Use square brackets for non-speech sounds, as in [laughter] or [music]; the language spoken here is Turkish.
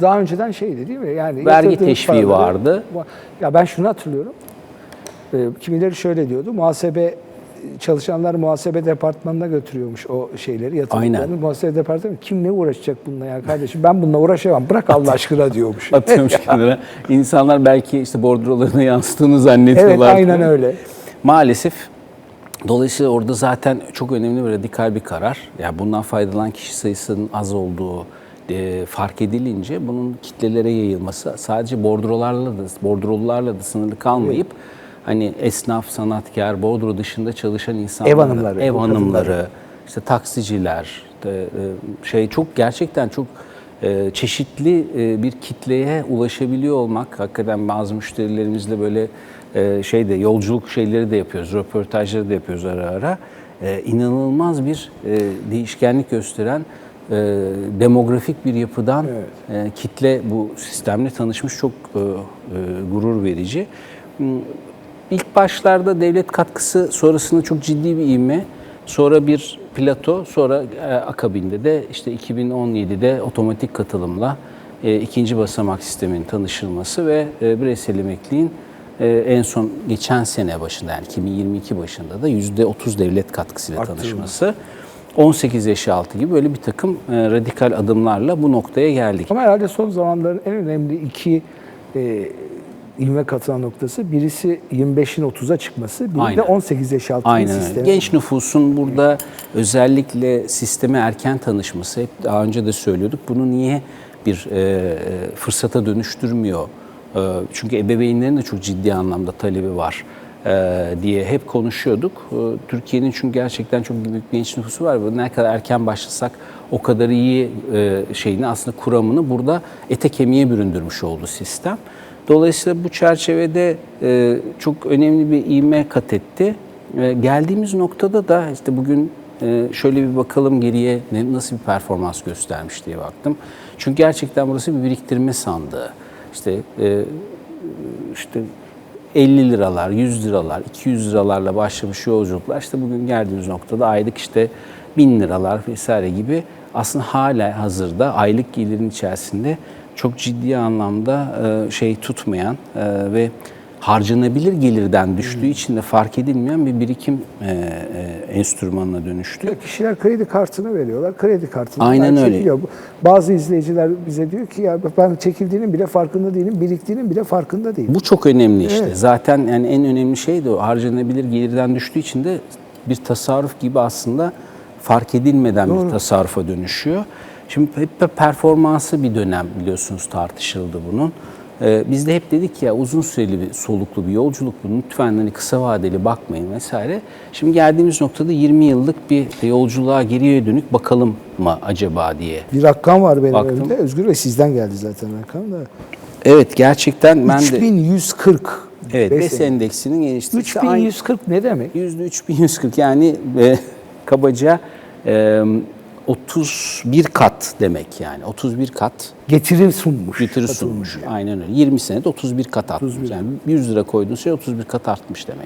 Daha önceden şeydi değil mi? Yani Vergi teşviği paraları- vardı. Ya ben şunu hatırlıyorum. Ee, kimileri şöyle diyordu. Muhasebe çalışanlar muhasebe departmanına götürüyormuş o şeyleri yatırımlarını. Aynen. Muhasebe departmanı kim ne uğraşacak bununla ya kardeşim ben bununla uğraşamam. Bırak Allah aşkına diyormuş. Atıyormuş [laughs] [laughs] kenara. İnsanlar belki işte bordrolarını yansıttığını zannediyorlar. evet aynen öyle. Maalesef dolayısıyla orada zaten çok önemli ve radikal bir karar. Yani bundan faydalanan kişi sayısının az olduğu e, fark edilince bunun kitlelere yayılması sadece bordrolarla da bordrolularla da sınırlı kalmayıp hani esnaf, sanatkar, bordro dışında çalışan insanlar, Ev hanımları, ev hanımları, kadınları. işte taksiciler, de, e, şey çok gerçekten çok e, çeşitli e, bir kitleye ulaşabiliyor olmak hakikaten bazı müşterilerimizle böyle e, şeyde yolculuk şeyleri de yapıyoruz, röportajları da yapıyoruz ara ara. E, inanılmaz bir e, değişkenlik gösteren e, demografik bir yapıdan e, kitle bu sistemle tanışmış çok e, e, gurur verici. Hmm, İlk başlarda devlet katkısı sonrasında çok ciddi bir ivme, sonra bir plato, sonra e, akabinde de işte 2017'de otomatik katılımla e, ikinci basamak sistemin tanışılması ve e, bireysel emekliğin e, en son geçen sene başında yani 2022 başında da %30 devlet katkısıyla tanışması. 18 yaş altı gibi böyle bir takım e, radikal adımlarla bu noktaya geldik. Ama herhalde son zamanların en önemli iki e, ilme katılan noktası birisi 25'in 30'a çıkması, biri de Aynen. 18 yaş altı Aynen sistemi. Genç nüfusun burada özellikle sisteme erken tanışması, hep daha önce de söylüyorduk, bunu niye bir e, e, fırsata dönüştürmüyor? E, çünkü ebeveynlerin de çok ciddi anlamda talebi var diye hep konuşuyorduk. E, Türkiye'nin çünkü gerçekten çok büyük genç nüfusu var ne kadar erken başlasak o kadar iyi e, şeyini aslında kuramını burada ete kemiğe büründürmüş oldu sistem. Dolayısıyla bu çerçevede e, çok önemli bir ivme kat etti. E, geldiğimiz noktada da işte bugün e, şöyle bir bakalım geriye nasıl bir performans göstermiş diye baktım. Çünkü gerçekten burası bir biriktirme sandığı. İşte e, işte 50 liralar, 100 liralar, 200 liralarla başlamış yolculuklar. İşte bugün geldiğimiz noktada aylık işte 1000 liralar vesaire gibi aslında hala hazırda aylık gelirin içerisinde çok ciddi anlamda e, şey tutmayan e, ve harcanabilir gelirden düştüğü için de fark edilmeyen bir birikim e, e, enstrümanına dönüştü. Ya Kişiler kredi kartını veriyorlar. Kredi kartını Aynen öyle. çekiliyor. Bazı izleyiciler bize diyor ki ya ben çekildiğinin bile farkında değilim, biriktiğinin bile farkında değilim. Bu çok önemli işte. Evet. Zaten yani en önemli şey de o harcanabilir gelirden düştüğü için de bir tasarruf gibi aslında fark edilmeden bir tasarrufa dönüşüyor. Şimdi hep performansı bir dönem biliyorsunuz tartışıldı bunun. Ee, biz de hep dedik ya uzun süreli bir soluklu bir yolculuk bu. Lütfen hani kısa vadeli bakmayın vesaire. Şimdi geldiğimiz noktada 20 yıllık bir yolculuğa geriye dönük bakalım mı acaba diye. Bir rakam var benim Baktım. önümde. Özgür Bey sizden geldi zaten rakam da. Evet gerçekten ben de 3140. evet BES endeksinin geliştirisi aynı- 3140 ne demek? %3140 yani e, kabaca e, 31 kat demek yani 31 kat Getiri sunmuş. getiri sunmuş. Aynen öyle. 20 senede 31 kat artmış. 31. Yani 100 lira koyduğun şey 31 kat artmış demek.